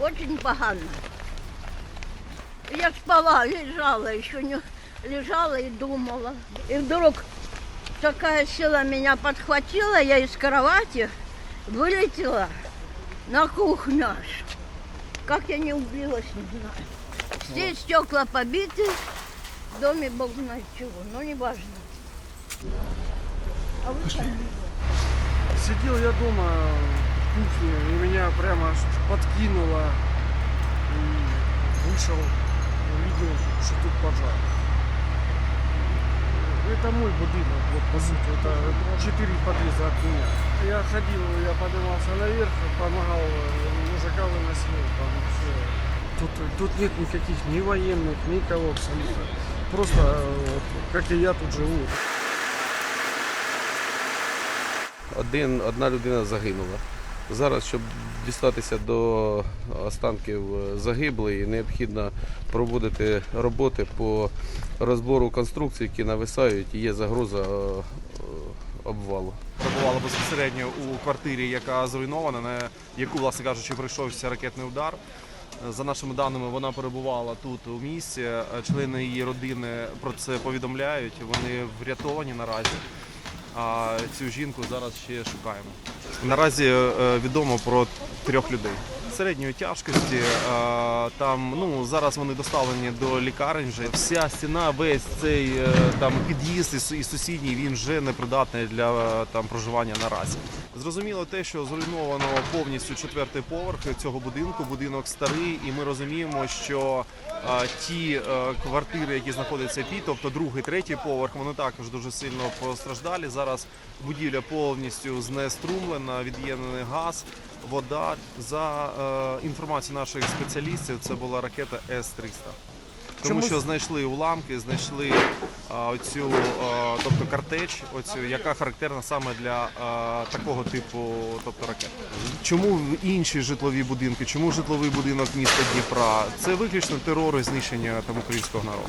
Очень погано. Я спала, лежала, еще не лежала и думала. И вдруг такая сила меня подхватила, я из кровати вылетела на кухню. Как я не убилась, не знаю. Все стекла побиты, в доме бог знает чего, но не важно. А вы? Сидел я дома кухне, и меня прямо аж подкинуло. И вышел, увидел, что тут пожар. Это мой будинок, вот по сути, это четыре подъезда от меня. Я ходил, я поднимался наверх, помогал э, мужика выносил, там все. Тут, тут нет никаких ни военных, никого абсолютно. Просто, э, вот, как и я тут живу. Один, одна людина загинула. Зараз, щоб дістатися до останків е, загиблої, необхідно проводити роботи по розбору конструкцій, які нависають, і є загроза е, е, обвалу. перебувала безпосередньо у квартирі, яка зруйнована, на яку, власне кажучи, прийшовся ракетний удар. За нашими даними, вона перебувала тут у місті. Члени її родини про це повідомляють. Вони врятовані наразі. А цю жінку зараз ще шукаємо. Наразі е, відомо про трьох людей. Середньої тяжкості е, там ну зараз вони доставлені до лікарень. Вже вся стіна, весь цей е, там під'їзд і сусідній він вже непридатний для там проживання наразі. Зрозуміло те, що зруйновано повністю четвертий поверх цього будинку. Будинок старий, і ми розуміємо, що ті е, квартири, які знаходяться під, тобто другий, третій поверх, вони також дуже сильно постраждалі. Зараз будівля повністю знеструмлена, від'єднаний газ, вода. За е, інформацією наших спеціалістів, це була ракета С-300. Тому що знайшли уламки, знайшли а, оцю, а, тобто картеч, оцю, яка характерна саме для а, такого типу тобто, ракет. Чому інші житлові будинки? Чому житловий будинок міста Дніпра? Це виключно терор і знищення там українського народу.